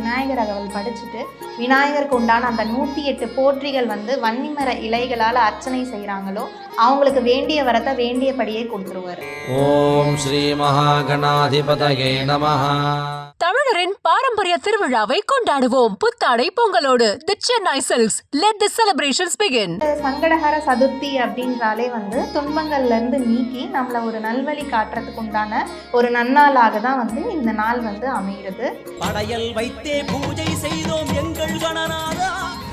விநாயகர் அகவல் படிச்சுட்டு விநாயகருக்கு உண்டான அந்த நூற்றி எட்டு போற்றிகள் வந்து வன்னிமர இலைகளால் அர்ச்சனை செய்கிறாங்களோ அவங்களுக்கு வேண்டிய வரத்தை வேண்டியபடியே கொடுத்துருவாரு. ஓம் ஸ்ரீ மகாகணாதிபதயே நமஹா. தமிழரின் பாரம்பரிய திருவிழாவை கொண்டாடுவோம். புத்தாடை பொங்கலோடு the Chennai silks let the celebrations begin Sankatahara Chaturthi அப்படின்றாலே வந்து துன்பங்கள்ல இருந்து நீக்கி நம்மளை ஒரு நல்வழி காட்டுறதுக்கு உண்டான ஒரு நன்னாளாக தான் வந்து இந்த நாள் வந்து அமைகிறது. படையல் வைத்தே பூஜை செய்தோம் எங்கள் கணநாதா.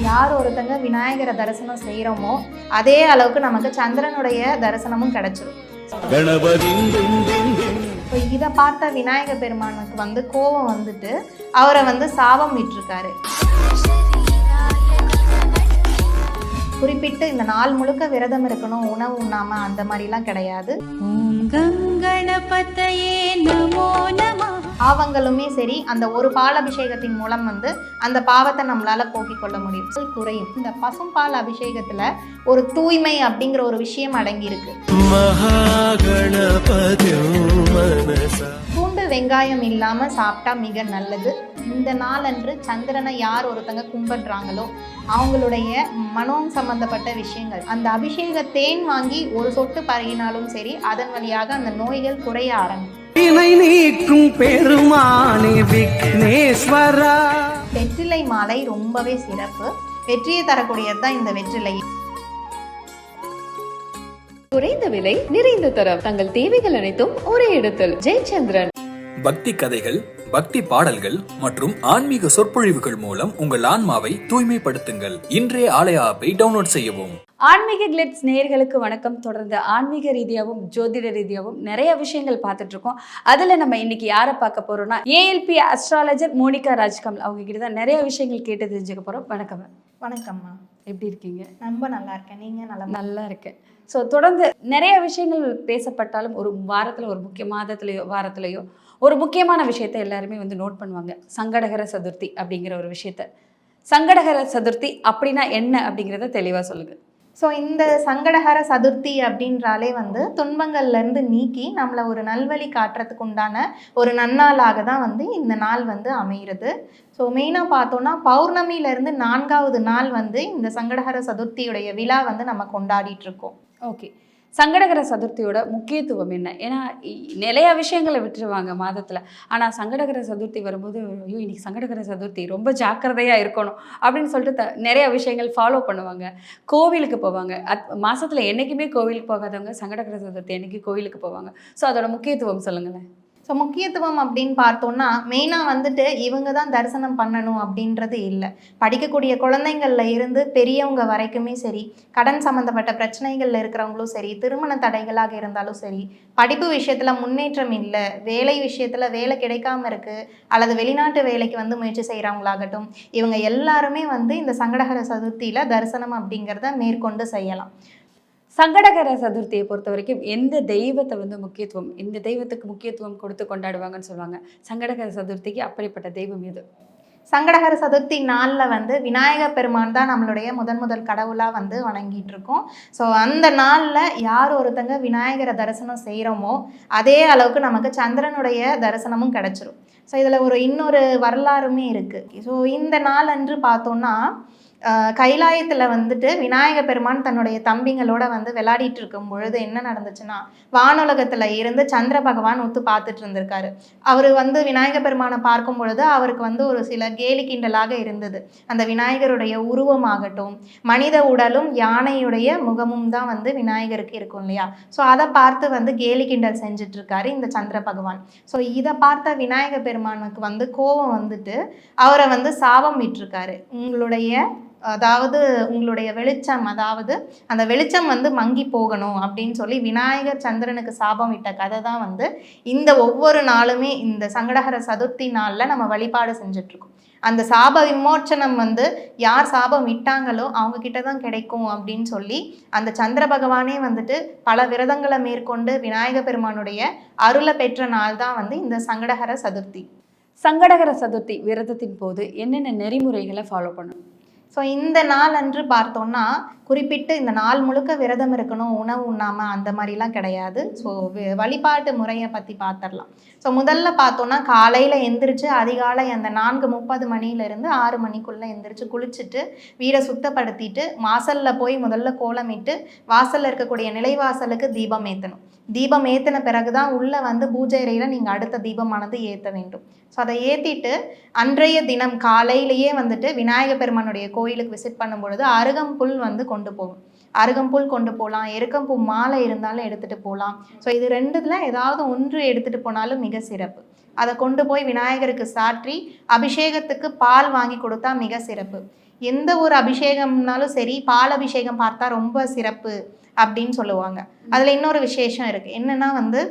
யார் ஒருத்தங்க விநாயகரை தரிசனம் செய்கிறோமோ அதே அளவுக்கு நமக்கு சந்திரனுடைய தரிசனமும் கிடைச்சிரும். இப்போ இதை பார்த்த விநாயக பெருமானுக்கு வந்து கோபம் வந்துட்டு அவரை வந்து சாபம் விட்டுருக்காரு. குறிப்பிட்டு இந்த நாள் முழுக்க விரதம் இருக்கணும் உணவு உண்ணாம அந்த மாதிரிலாம் கிடையாது. ஓம் பாவங்களுமே சரி அந்த ஒரு பால் அபிஷேகத்தின் மூலம் வந்து அந்த பாவத்தை நம்மளால போக்கிக் கொள்ள முடியும். குறையும். இந்த பசும்பால் அபிஷேகத்துல ஒரு தூய்மை அப்படிங்கிற ஒரு விஷயம் அடங்கி இருக்கு பூண்டு வெங்காயம் இல்லாம சாப்பிட்டா மிக நல்லது. இந்த நாளன்று சந்திரனை யார் ஒருத்தங்க கும்பிடுறாங்களோ அவங்களுடைய மனம் சம்பந்தப்பட்ட விஷயங்கள். அந்த அபிஷேக தேன் வாங்கி ஒரு சொட்டு பருகினாலும் சரி அதன் வழியாக அந்த நோய்கள் குறைய ஆரம்பிக்கும். நீக்கும் பெருமானே விக்னேஸ்வரா. வெற்றிலை மாலை ரொம்பவே சிறப்பு. வெற்றியை தரக்கூடியது தான் இந்த வெற்றிலை. குறைந்த விலை நிறைந்த தரம். தங்கள் தேவைகள் அனைத்தும் ஒரே இடத்தில். ஜெயச்சந்திரன். பக்தி கதைகள் பக்தி பாடல்கள் மற்றும் ஆன்மீக சொற்பொழிவுகள் மூலம் உங்கள் ஆன்மாவை தூய்மைப்படுத்துங்கள். இன்றைய ஆலய ஆப்பை டவுன்லோட் செய்யவும். ஆன்மீக கிளிட்ஸ் நேயர்களுக்கு வணக்கம். தொடர்ந்து ஆன்மீக ரீதியாகவும் ஜோதிட ரீதியாகவும் நிறைய விஷயங்கள் பார்த்துட்டு இருக்கோம் அதில் நம்ம இன்னைக்கு யாரை பார்க்க போறோம்னா ஏஎல்பி அஸ்ட்ராலஜர் மோனிகா ராஜ்கமல். அவங்க கிட்ட தான் நிறைய விஷயங்கள் கேட்டு தெரிஞ்சுக்க போறோம். வணக்கம். வணக்கம்மா. எப்படி இருக்கீங்க? ரொம்ப நல்லா இருக்கேன். நீங்க நல்லா நல்லா இருக்கேன். ஸோ தொடர்ந்து நிறைய விஷயங்கள் பேசப்பட்டாலும் ஒரு வாரத்தில் ஒரு முக்கிய மாதத்துலேயோ வாரத்துலேயோ ஒரு முக்கியமான விஷயத்தை எல்லாருமே வந்து நோட் பண்ணுவாங்க. சங்கடகர சதுர்த்தி அப்படிங்கிற ஒரு விஷயத்த. சங்கடகர சதுர்த்தி அப்படின்னா என்ன அப்படிங்கிறத தெளிவாக சொல்லுங்க. ஸோ இந்த சங்கடஹர சதுர்த்தி அப்படின்றாலே வந்து துன்பங்கள்ல இருந்து நீக்கி நம்மளை ஒரு நல்வழி காட்டுறதுக்கு உண்டான ஒரு நன்னாளாக தான் வந்து இந்த நாள் வந்து அமைகிறது ஸோ மெயினாக பார்த்தோன்னா பௌர்ணமியிலேருந்து நான்காவது நாள் வந்து இந்த சங்கடஹர சதுர்த்தியுடைய விழா வந்து நம்ம கொண்டாடிட்டு இருக்கோம். ஓகே சங்கடகர சதுர்த்தியோட முக்கியத்துவம் என்ன? ஏன்னா நிறையா நிறைய விஷயங்களை விட்டுருவாங்க மாதத்தில். ஆனால் சங்கடகர சதுர்த்தி வரும்போது ஐயோ இன்னைக்கு சங்கடகர சதுர்த்தி ரொம்ப ஜாக்கிரதையாக இருக்கணும் அப்படின்னு சொல்லிட்டு த நிறைய விஷயங்கள் ஃபாலோ பண்ணுவாங்க. கோவிலுக்கு போவாங்க. அத் மாதத்தில் என்றைக்குமே கோவிலுக்கு போகாதவங்க சங்கடகர சதுர்த்தி அன்னைக்கு கோவிலுக்கு போவாங்க. ஸோ அதோட முக்கியத்துவம் சொல்லுங்களேன். ஸோ முக்கியத்துவம் அப்படின்னு பார்த்தோம்னா மெயினாக வந்துட்டு இவங்க தான் தரிசனம் பண்ணணும் அப்படின்றது இல்லை. படிக்கக்கூடிய குழந்தைங்கள்ல இருந்து பெரியவங்க வரைக்குமே சரி கடன் சம்மந்தப்பட்ட பிரச்சனைகளில் இருக்கிறவங்களும் சரி திருமண தடைகளாக இருந்தாலும் சரி படிப்பு விஷயத்தில் முன்னேற்றம் இல்லை வேலை விஷயத்தில் வேலை கிடைக்காம இருக்குது அல்லது வெளிநாட்டு வேலைக்கு வந்து முயற்சி செய்கிறவங்களாகட்டும் இவங்க எல்லாருமே வந்து இந்த சங்கடகர சதுர்த்தியில் தரிசனம் அப்படிங்கிறத மேற்கொண்டு செய்யலாம். சங்கடகர சதுர்த்தியை பொறுத்த வரைக்கும் எந்த தெய்வத்தை வந்து முக்கியத்துவம் இந்த தெய்வத்துக்கு முக்கியத்துவம் கொடுத்து கொண்டாடுவாங்கன்னு சொல்லுவாங்க? சங்கடகர சதுர்த்திக்கு அப்படிப்பட்ட தெய்வம் எது? சங்கடகர சதுர்த்தி நாளில் வந்து விநாயக பெருமான் தான் நம்மளுடைய முதன் முதல் கடவுளாக வந்து வணங்கிட்டு இருக்கோம் ஸோ அந்த நாளில் யார் ஒருத்தங்க விநாயகரை தரிசனம் செய்கிறோமோ அதே அளவுக்கு நமக்கு சந்திரனுடைய தரிசனமும் கிடச்சிரும். ஸோ இதில் ஒரு இன்னொரு வரலாறுமே இருக்குது ஸோ இந்த நாள் அன்று பார்த்தோன்னா கைலாயத்தில் வந்துட்டு விநாயக பெருமான் தன்னுடைய தம்பிங்களோட வந்து விளையாடிட்டு இருக்கும் பொழுது என்ன நடந்துச்சுன்னா வானுலகத்தில் இருந்து சந்திர பகவான் ஒத்து பார்த்துட்டு இருந்திருக்காரு. அவர் வந்து விநாயக பெருமானை பார்க்கும் பொழுது அவருக்கு வந்து ஒரு சில கேலி கிண்டலாக இருந்தது. அந்த விநாயகருடைய உருவமாகட்டும் மனித உடலும் யானையுடைய முகமும் தான் வந்து விநாயகருக்கு இருக்கும் இல்லையா? ஸோ அதை பார்த்து வந்து கேலி கிண்டல் செஞ்சுட்டு இருக்காரு இந்த சந்திர பகவான். ஸோ இதை பார்த்த விநாயக பெருமானுக்கு வந்து கோபம் வந்துட்டு அவரை வந்து சாபம் விட்டுருக்காரு. உங்களுடைய அதாவது உங்களுடைய வெளிச்சம் அதாவது அந்த வெளிச்சம் வந்து மங்கி போகணும் அப்படின்னு சொல்லி விநாயகர் சந்திரனுக்கு சாபம் விட்ட கதை தான் வந்து இந்த ஒவ்வொரு நாளுமே இந்த சங்கடகர சதுர்த்தி நாளில் நம்ம வழிபாடு செஞ்சிட்ருக்கோம். அந்த சாப விமோச்சனம் வந்து யார் சாபம் விட்டாங்களோ அவங்க கிட்ட தான் கிடைக்கும் அப்படின்னு சொல்லி அந்த சந்திர பகவானே வந்துட்டு பல விரதங்களை மேற்கொண்டு விநாயக பெருமானுடைய அருளை பெற்ற நாள் தான் வந்து இந்த சங்கடகர சதுர்த்தி. சங்கடகர சதுர்த்தி விரதத்தின் போது என்னென்ன நெறிமுறைகளை ஃபாலோ பண்ணணும்? ஸோ இந்த நாள் அன்று பார்த்தோம்னா குறிப்பிட்டு இந்த நாள் முழுக்க விரதம் இருக்கணும் உணவு உண்ணாமல் அந்த மாதிரிலாம் கிடையாது. ஸோ வழிபாட்டு முறையை பற்றி பார்த்துடலாம் ஸோ முதல்ல பார்த்தோன்னா காலையில் எந்திரிச்சு அதிகாலை அந்த நான்கு முப்பது மணிலேருந்து ஆறு மணிக்குள்ளே எந்திரிச்சு குளிச்சுட்டு வீடை சுத்தப்படுத்திட்டு வாசலில் போய் முதல்ல கோலமிட்டு வாசலில் இருக்கக்கூடிய நிலைவாசலுக்கு தீபம் ஏற்றணும் தீபம் ஏற்றின பிறகு தான் உள்ளே வந்து பூஜை அறையில் நீங்கள் அடுத்த தீபமானது ஏற்ற வேண்டும். ஸோ அதை ஏற்றிட்டு அன்றைய தினம் காலையிலேயே வந்துட்டு விநாயக பெருமானுடைய கோயிலுக்கு விசிட் பண்ணும் பொழுது அருகம்புல் வந்து கொண்டு போகும். அருகம்புல் கொண்டு போகலாம் எருக்கம்பூ மாலை இருந்தாலும் எடுத்துகிட்டு போகலாம் ஸோ இது ரெண்டுத்தில் ஏதாவது ஒன்று எடுத்துகிட்டு போனாலும் மிக சிறப்பு. அதை கொண்டு போய் விநாயகருக்கு சாற்றி அபிஷேகத்துக்கு பால் வாங்கி கொடுத்தா மிக சிறப்பு. எந்த ஒரு அபிஷேகம்னாலும் சரி பால் அபிஷேகம் பார்த்தா ரொம்ப சிறப்பு அப்படின்னு சொல்லுவாங்க. அதில் இன்னொரு விசேஷம் இருக்குது என்னென்னா வந்து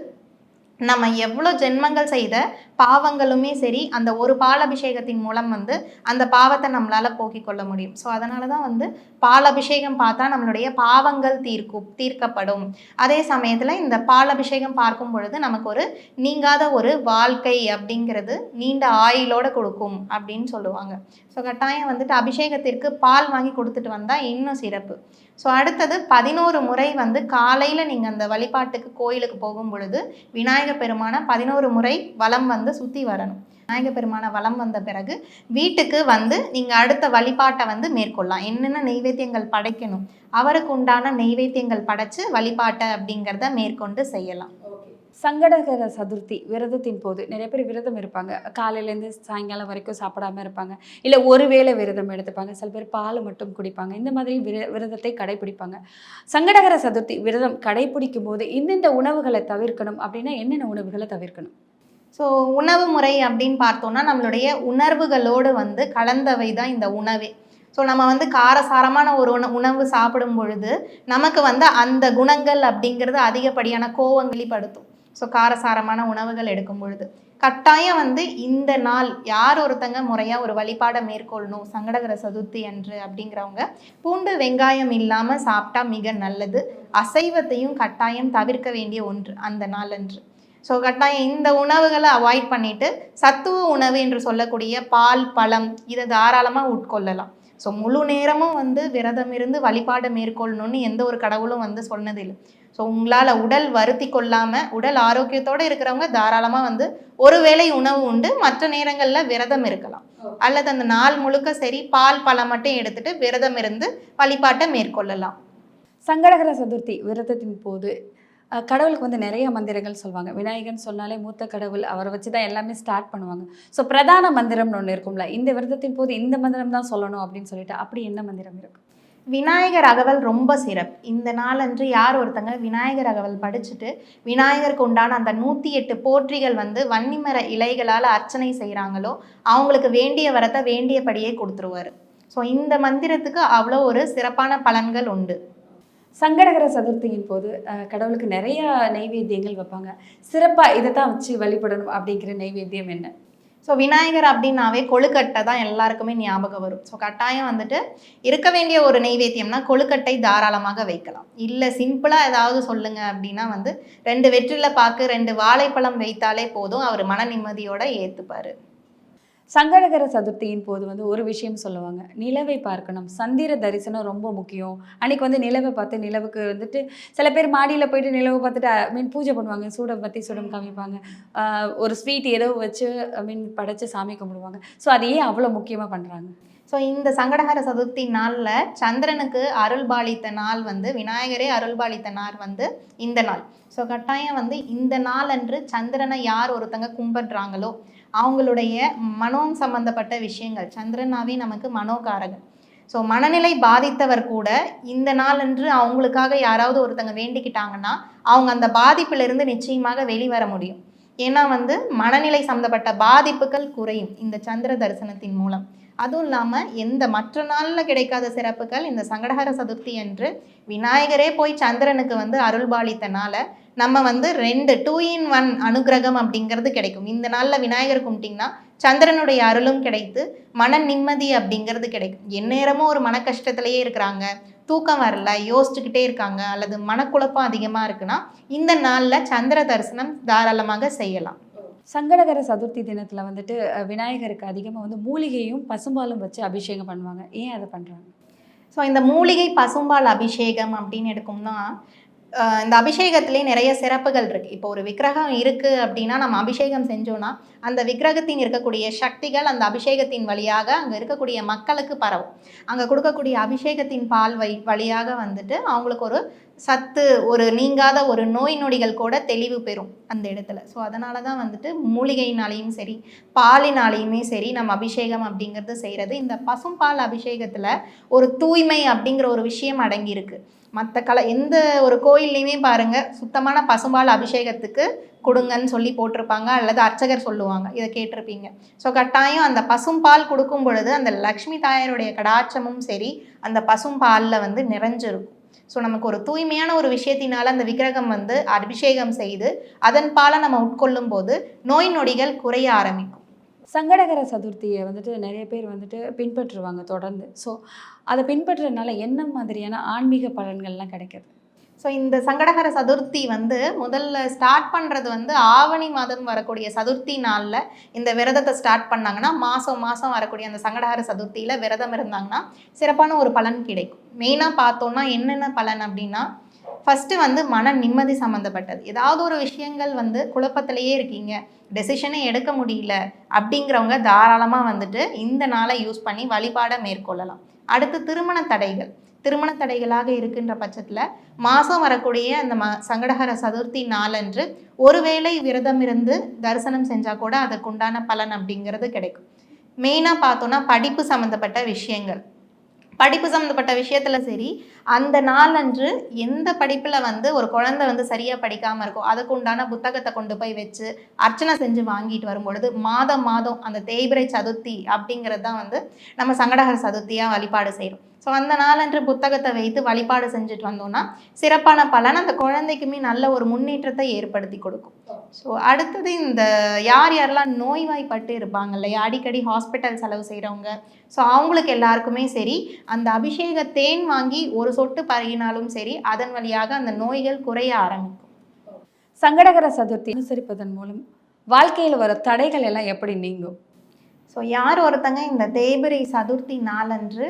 நம்ம எவ்வளோ ஜென்மங்கள் செய்த பாவங்களுமே சரி அந்த ஒரு பாலபிஷேகத்தின் மூலம் வந்து அந்த பாவத்தை நம்மளால போக்கிக் கொள்ள முடியும். ஸோ அதனால தான் வந்து பாலபிஷேகம் பார்த்தா நம்மளுடைய பாவங்கள் தீர்க்கும் தீர்க்கப்படும். அதே சமயத்தில் இந்த பாலபிஷேகம் பார்க்கும் பொழுது நமக்கு ஒரு நீங்காத ஒரு வாழ்க்கை அப்படிங்கிறது நீண்ட ஆயுளோட கொடுக்கும் அப்படின்னு சொல்லுவாங்க. ஸோ கட்டாயம் வந்துட்டு அபிஷேகத்திற்கு பால் வாங்கி கொடுத்துட்டு வந்தால் இன்னும் சிறப்பு. ஸோ அடுத்தது பதினோரு முறை வந்து காலையில் நீங்கள் அந்த வழிபாட்டுக்கு கோயிலுக்கு போகும் பொழுது விநாயகர் பெருமானை பதினோரு முறை வலம் வந்து சுற்றி வரணும். விநாயக பெருமான வலம் வந்த பிறகு வீட்டுக்கு வந்து நீங்கள் அடுத்த வழிபாட்டை வந்து மேற்கொள்ளலாம். என்னென்ன நெய்வேத்தியங்கள் படைக்கணும்? அவருக்கு உண்டான நெய்வேத்தியங்கள் படைச்சு வழிபாட்டை அப்படிங்கிறத மேற்கொண்டு செய்யலாம். சங்கடகர சதுர்த்தி விரதத்தின் போது நிறைய பேர் விரதம் இருப்பாங்க. காலையிலேருந்து சாயங்காலம் வரைக்கும் சாப்பிடாம இருப்பாங்க. இல்லை ஒருவேளை விரதம் எடுத்துப்பாங்க. சில பேர் பால் மட்டும் குடிப்பாங்க. இந்த மாதிரி விர விரதத்தை கடைபிடிப்பாங்க. சங்கடகர சதுர்த்தி விரதம் கடைபிடிக்கும் போது இந்தந்த உணவுகளை தவிர்க்கணும்? அப்படின்னா என்னென்ன உணவுகளை தவிர்க்கணும்? ஸோ உணவு முறை அப்படின்னு பார்த்தோம்னா நம்மளுடைய உணர்வுகளோடு வந்து கலந்தவை தான் இந்த உணவே. ஸோ நம்ம வந்து காரசாரமான ஒரு உண உணவு சாப்பிடும் பொழுது நமக்கு வந்து அந்த குணங்கள் அப்படிங்கிறது அதிகப்படியான கோவம் வெளிப்படுத்தும். ஸோ காரசாரமான உணவுகள் எடுக்கும் பொழுது. கட்டாயம் வந்து இந்த நாள் யார் ஒருத்தங்க முறையாக ஒரு வழிபாடை மேற்கொள்ளணும் சங்கடகர சதுர்த்தி அன்று அப்படிங்கிறவங்க பூண்டு வெங்காயம் இல்லாமல் சாப்பிட்டா மிக நல்லது. அசைவத்தையும் கட்டாயம் தவிர்க்க வேண்டிய ஒன்று அந்த நாள் அன்று. ஸோ கட்டாயம் இந்த உணவுகளை அவாய்ட் பண்ணிட்டு சத்துவ உணவு என்று சொல்லக்கூடிய பால் பழம் இதை தாராளமாக உட்கொள்ளலாம். ஸோ முழு நேரமும் வந்து விரதம் இருந்து வழிபாடை மேற்கொள்ளணும்னு எந்த ஒரு கடவுளும் வந்து சொன்னதில்லை. ஸோ உங்களால் உடல் வருத்தி கொள்ளாமல் உடல் ஆரோக்கியத்தோடு இருக்கிறவங்க தாராளமாக வந்து ஒரு வேளை உணவு உண்டு மற்ற நேரங்களில் விரதம் இருக்கலாம். அல்லது அந்த நாள் முழுக்க சரி பால் பழம் மட்டும் எடுத்துட்டு விரதம் இருந்து வழிபாட்டை மேற்கொள்ளலாம். சங்கடகர சதுர்த்தி விரதத்தின் போது கடவுளுக்கு வந்து நிறைய மந்திரங்கள் சொல்லுவாங்க விநாயகன் சொன்னாலே மூத்த கடவுள் அவரை வச்சு தான் எல்லாமே ஸ்டார்ட் பண்ணுவாங்க. ஸோ பிரதான மந்திரம்னு ஒன்று இருக்கும்ல இந்த விரதத்தின் போது இந்த மந்திரம் தான் சொல்லணும் அப்படின்னு சொல்லிட்டு அப்படி என்ன மந்திரம் இருக்கும் விநாயகர் அகவல் ரொம்ப சிறப்பு. இந்த நாளன்று யார் ஒருத்தங்க விநாயகர் அகவல் படிச்சுட்டு விநாயகருக்கு உண்டான அந்த நூற்றி எட்டு போற்றிகள் வந்து வன்னிமர இலைகளால் அர்ச்சனை செய்கிறாங்களோ அவங்களுக்கு வேண்டிய வரத்தை வேண்டியபடியே கொடுத்துருவாரு. ஸோ இந்த மந்திரத்துக்கு அவ்வளோ ஒரு சிறப்பான பலன்கள் உண்டு. சங்கடகர சதுர்த்தியின் போது கடவுளுக்கு நிறைய நைவேத்தியங்கள் வைப்பாங்க. சிறப்பாக இதை தான் வச்சு வழிபடணும் அப்படிங்கிற நைவேத்தியம் என்ன? ஸோ விநாயகர் அப்படின்னாவே கொழுக்கட்டை தான் எல்லாருக்குமே ஞாபகம் வரும். ஸோ கட்டாயம் வந்துட்டு இருக்க வேண்டிய ஒரு நெய்வேத்தியம்னா கொழுக்கட்டை தாராளமாக வைக்கலாம். இல்லை சிம்பிளாக ஏதாவது சொல்லுங்க அப்படின்னா வந்து ரெண்டு வெற்றில பாக்கு ரெண்டு வாழைப்பழம் வைத்தாலே போதும். அவர் மன நிம்மதியோட ஏற்றுப்பார் சங்கடகர சதுர்த்தியின் போது வந்து ஒரு விஷயம் சொல்லுவாங்க. நிலவை பார்க்கணும். சந்திர தரிசனம் ரொம்ப முக்கியம். அன்னைக்கு வந்து நிலவை பார்த்து நிலவுக்கு வந்துட்டு சில பேர் மாடியில் போயிட்டு நிலவை பார்த்துட்டு ஐ மீன் பூஜை பண்ணுவாங்க. சூடம் பற்றி சூடம் காமிப்பாங்க. ஒரு ஸ்வீட் ஏதோ வச்சு ஐ மீன் படைச்சு சாமி கும்பிடுவாங்க. ஸோ அதையே அவ்வளோ முக்கியமாக பண்ணுறாங்க ஸோ இந்த சங்கடகர சதுர்த்தி நாளில் சந்திரனுக்கு அருள் பாலித்த நாள் வந்து விநாயகரே அருள் பாலித்த நாள் வந்து இந்த நாள். ஸோ கட்டாயம் வந்து இந்த நாள் அன்று சந்திரனை யார் ஒருத்தங்க கும்பிடுறாங்களோ அவங்களுடைய மனம் சம்பந்தப்பட்ட விஷயங்கள். சந்திரனாவே நமக்கு மனோகாரகன். ஸோ மனநிலை பாதித்தவர் கூட இந்த நாளன்று அவங்களுக்காக யாராவது ஒருத்தங்க வேண்டிக்கிட்டாங்கன்னா அவங்க அந்த பாதிப்பிலிருந்து நிச்சயமாக வெளிவர முடியும். ஏன்னா வந்து மனநிலை சம்மந்தப்பட்ட பாதிப்புகள் குறையும் இந்த சந்திர தரிசனத்தின் மூலம். அதுவும் இல்லாமல் எந்த மற்ற நாளில் கிடைக்காத சிறப்புகள் இந்த சங்கடஹர சதுர்த்தி என்று விநாயகரே போய் சந்திரனுக்கு வந்து அருள்பாலித்தனால நம்ம வந்து ரெண்டு டூ இன் ஒன் அனுகிரகம் அப்படிங்கிறது கிடைக்கும். இந்த நாளில் விநாயகர் கும்பிட்டிங்கன்னா சந்திரனுடைய அருளும் கிடைத்து மன நிம்மதி அப்படிங்கிறது கிடைக்கும். எந்நேரமும் ஒரு மன கஷ்டத்திலேயே இருக்கிறாங்க. தூக்கம் வரல யோசிச்சுக்கிட்டே இருக்காங்க அல்லது மனக்குழப்பம் அதிகமாக இருக்குன்னா இந்த நாளில் சந்திர தரிசனம் தாராளமாக செய்யலாம். சங்கடகர சதுர்த்தி தினத்தில் வந்துட்டு விநாயகருக்கு அதிகமாக வந்து மூலிகையும் பசும்பாலும் வச்சு அபிஷேகம் பண்ணுவாங்க. ஏன் அதை பண்ணுறாங்க ஸோ இந்த மூலிகை பசும்பால் அபிஷேகம் அப்படின்னு எடுக்கும்னா இந்த அபிஷேகத்திலே நிறைய சிறப்புகள் இருக்குது இப்போ ஒரு விக்கிரகம் இருக்குது அப்படின்னா நம்ம அபிஷேகம் செஞ்சோன்னா அந்த விக்கிரகத்தின் இருக்கக்கூடிய சக்திகள் அந்த அபிஷேகத்தின் வழியாக அங்கே இருக்கக்கூடிய மக்களுக்கு பரவும். அங்கே கொடுக்கக்கூடிய அபிஷேகத்தின் பால் வை வழியாக வந்துட்டு அவங்களுக்கு ஒரு சத்து ஒரு நீங்காத ஒரு நோய் நொடிகள் கூட தெளிவு பெறும் அந்த இடத்துல. ஸோ அதனால தான் வந்துட்டு மூலிகையினாலேயும் சரி பாலினாலேயுமே சரி நம்ம அபிஷேகம் அப்படிங்கிறது செய்கிறது இந்த பசும்பால் அபிஷேகத்தில் ஒரு தூய்மை அப்படிங்கிற ஒரு விஷயம் அடங்கியிருக்கு. மற்ற கலை எந்த ஒரு கோயில்லையுமே பாருங்கள் சுத்தமான பசும்பால் அபிஷேகத்துக்கு கொடுங்கன்னு சொல்லி போட்டிருப்பாங்க அல்லது அர்ச்சகர் சொல்லுவாங்க இதை கேட்டிருப்பீங்க. ஸோ கட்டாயம் அந்த பசும்பால் கொடுக்கும் பொழுது அந்த லக்ஷ்மி தாயாருடைய கடாட்சமும் சரி அந்த பசும்பாலில் வந்து நிறைஞ்சிருக்கும். ஸோ நமக்கு ஒரு தூய்மையான ஒரு விஷயத்தினால அந்த விக்கிரகம் வந்து அபிஷேகம் செய்து அதன் பாலை நம்ம உட்கொள்ளும் போது நோய் நொடிகள் குறைய ஆரம்பிக்கும். சங்கடகர சதுர்த்தியை வந்துட்டு நிறைய பேர் வந்துட்டு பின்பற்றுவாங்க தொடர்ந்து. ஸோ அதை பின்பற்றுறதுனால என்ன மாதிரியான ஆன்மீக பலன்கள்லாம் கிடைக்கிது? ஸோ இந்த சங்கடகர சதுர்த்தி வந்து முதல்ல ஸ்டார்ட் பண்ணுறது வந்து ஆவணி மாதம் வரக்கூடிய சதுர்த்தி நாளில் இந்த விரதத்தை ஸ்டார்ட் பண்ணாங்கன்னா மாதம் மாதம் வரக்கூடிய அந்த சங்கடகர சதுர்த்தியில் விரதம் இருந்தாங்கன்னா சிறப்பான ஒரு பலன் கிடைக்கும். மெயினாக பார்த்தோன்னா என்னென்ன பலன் அப்படின்னா ஃபஸ்ட்டு வந்து மன நிம்மதி சம்மந்தப்பட்டது ஏதாவது ஒரு விஷயங்கள் வந்து குழப்பத்திலேயே இருக்கீங்க. டெசிஷனே எடுக்க முடியல அப்படிங்கிறவங்க தாராளமாக வந்துட்டு இந்த நாளை யூஸ் பண்ணி வழிபாடை மேற்கொள்ளலாம். அடுத்து திருமண தடைகள். திருமண தடைகளாக இருக்கின்ற பட்சத்தில் மாதம் வரக்கூடிய அந்த ம சங்கடகர சதுர்த்தி நாளன்று ஒருவேளை விரதம் இருந்து தரிசனம் செஞ்சால் கூட அதற்குண்டான பலன் அப்படிங்கிறது கிடைக்கும். மெயினாக பார்த்தோன்னா படிப்பு சம்மந்தப்பட்ட விஷயங்கள். படிப்பு சம்மந்தப்பட்ட விஷயத்தில் சரி அந்த நாளன்று எந்த படிப்பில் வந்து ஒரு குழந்தை வந்து சரியாக படிக்காமல் இருக்கோ அதுக்கு உண்டான புத்தகத்தை கொண்டு போய் வச்சு அர்ச்சனை செஞ்சு வாங்கிட்டு வரும்பொழுது மாதம் மாதம் அந்த தேய்பிரை சதுர்த்தி அப்படிங்கிறது தான் வந்து நம்ம சங்கடகர சதுர்த்தியாக வழிபாடு செய்கிறோம் ஸோ அந்த நாளன்று புத்தகத்தை வைத்து வழிபாடு செஞ்சுட்டு வந்தோம்னா சிறப்பான பலன் அந்த குழந்தைக்குமே நல்ல ஒரு முன்னேற்றத்தை ஏற்படுத்தி கொடுக்கும். ஸோ அடுத்தது இந்த யார் யாரெல்லாம் நோய்வாய்ப்பட்டு இருப்பாங்க இல்லையா? அடிக்கடி ஹாஸ்பிட்டல் செலவு செய்கிறவங்க ஸோ அவங்களுக்கு எல்லாருக்குமே சரி அந்த அபிஷேக தேன் வாங்கி ஒரு சொட்டு பருகினாலும் சரி அதன் வழியாக அந்த நோய்கள் குறைய ஆரம்பிக்கும். சங்கடகர சதுர்த்தி அனுசரிப்பதன் மூலம் வாழ்க்கையில் வர தடைகள் எல்லாம் எப்படி நீங்கும்? ஸோ யார் ஒருத்தங்க இந்த தேய்பிரை சதுர்த்தி நாளன்று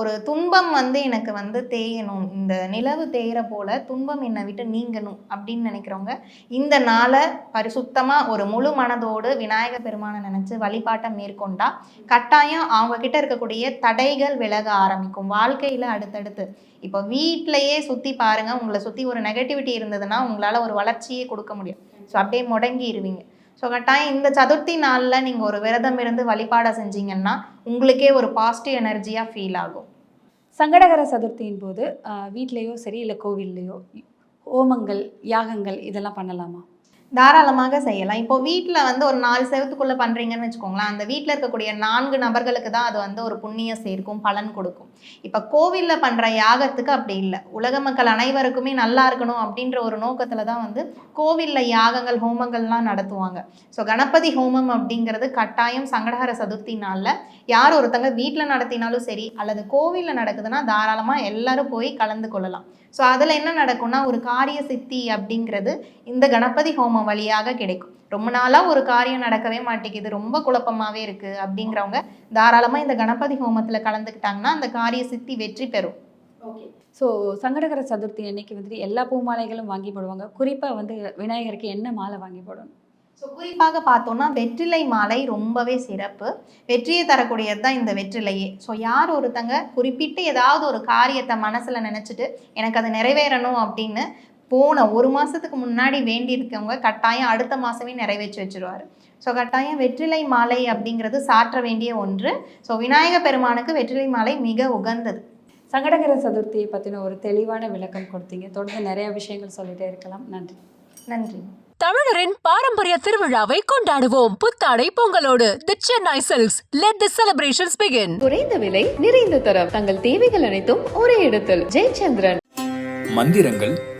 ஒரு துன்பம் வந்து எனக்கு வந்து தேயணும். இந்த நிலவு தேயிற போல துன்பம் என்னை விட்டு நீங்கணும் அப்படின்னு நினைக்கிறவங்க இந்த நாளை பரிசுத்தமாக ஒரு முழு மனதோடு விநாயகர் பெருமானை நினச்சி வழிபாட்டை மேற்கொண்டா கட்டாயம் அவங்க கிட்ட இருக்கக்கூடிய தடைகள் விலக ஆரம்பிக்கும். வாழ்க்கையில் அடுத்தடுத்து. இப்போ வீட்டிலையே சுற்றி பாருங்கள் உங்களை சுற்றி ஒரு நெகட்டிவிட்டி இருந்ததுன்னா உங்களால் ஒரு வளர்ச்சியே கொடுக்க முடியும். ஸோ அப்படியே முடங்கிடுவீங்க ஸோ கட்டாயம் இந்த சதுர்த்தி நாளில் நீங்கள் ஒரு விரதம் இருந்து வழிபாடை செஞ்சீங்கன்னா உங்களுக்கே ஒரு பாசிட்டிவ் எனர்ஜியாக ஃபீல் ஆகும். சங்கடகர சதுர்த்தியின் போது வீட்லேயோ சரி இல்லை கோவில்லையோ ஹோமங்கள் யாகங்கள் இதெல்லாம் பண்ணலாமா? தாராளமாக செய்யலாம். இப்போ வீட்டில் வந்து ஒரு நாலு செவத்துக்குள்ளே பண்ணுறீங்கன்னு வச்சுக்கோங்களேன் அந்த வீட்டில் இருக்கக்கூடிய நான்கு நபர்களுக்கு தான் அது வந்து ஒரு புண்ணியம் சேர்க்கும் பலன் கொடுக்கும். இப்போ கோவிலில் பண்ணுற யாகத்துக்கு அப்படி இல்லை. உலக மக்கள் அனைவருக்குமே நல்லா இருக்கணும் அப்படின்ற ஒரு நோக்கத்தில் தான் வந்து கோவிலில் யாகங்கள் ஹோமங்கள்லாம் நடத்துவாங்க. ஸோ கணபதி ஹோமம் அப்படிங்கிறது கட்டாயம் சங்கடகர சதுர்த்தி நாளில் யார் ஒருத்தங்க வீட்டில் நடத்தினாலும் சரி அல்லது கோவிலில் நடக்குதுன்னா தாராளமாக எல்லாரும் போய் கலந்து கொள்ளலாம். ஸோ அதில் என்ன நடக்கும்னா ஒரு காரிய சித்தி அப்படிங்கிறது இந்த கணபதி ஹோமம் வழியாக கிடைக்கும். ரொம்ப நாளாக ஒரு காரியம் நடக்கவே மாட்டேங்குது. ரொம்ப குழப்பமாகவே இருக்குது அப்படிங்கிறவங்க தாராளமாக இந்த கணபதி ஹோமத்தில் கலந்துக்கிட்டாங்கன்னா அந்த காரிய சித்தி வெற்றி பெறும். ஸோ சங்கடகர சதுர்த்தி அன்னைக்கு வந்துட்டு எல்லா பூ மாலைகளும் வாங்கி போடுவாங்க. குறிப்பாக வந்து விநாயகருக்கு என்ன மாலை வாங்கி போடணும்? ஸோ குறிப்பாக பார்த்தோம்னா வெற்றிலை மாலை ரொம்பவே சிறப்பு. வெற்றியை தரக்கூடியது தான் இந்த வெற்றிலையே. ஸோ யார் ஒருத்தங்க குறிப்பிட்டு ஏதாவது ஒரு காரியத்தை மனசில் நினச்சிட்டு எனக்கு அது நிறைவேறணும் அப்படின்னு போன ஒரு மாதத்துக்கு முன்னாடி வேண்டியிருக்கவங்க கட்டாயம் அடுத்த மாதமே நிறைவேற்றி வச்சிருவாரு. ஸோ கட்டாயம் வெற்றிலை மாலை அப்படிங்கிறது சாற்ற வேண்டிய ஒன்று. ஸோ விநாயக பெருமானுக்கு வெற்றிலை மாலை மிக உகந்தது. சங்கடகர சதுர்த்தியை பற்றின ஒரு தெளிவான விளக்கம் கொடுத்தீங்க. தொடர்ந்து நிறைய விஷயங்கள் சொல்லிட்டே இருக்கலாம். நன்றி. நன்றி. தமிழரின் பாரம்பரிய திருவிழாவை கொண்டாடுவோம். புத்தாடை பொங்கலோடு. The Chennai silks let the celebrations begin குறைந்த விலை நிறைந்த தரம். தங்கள் தேவைகள் அனைத்தும் ஒரே இடத்தில். ஜெயச்சந்திரன். மந்திரங்கள்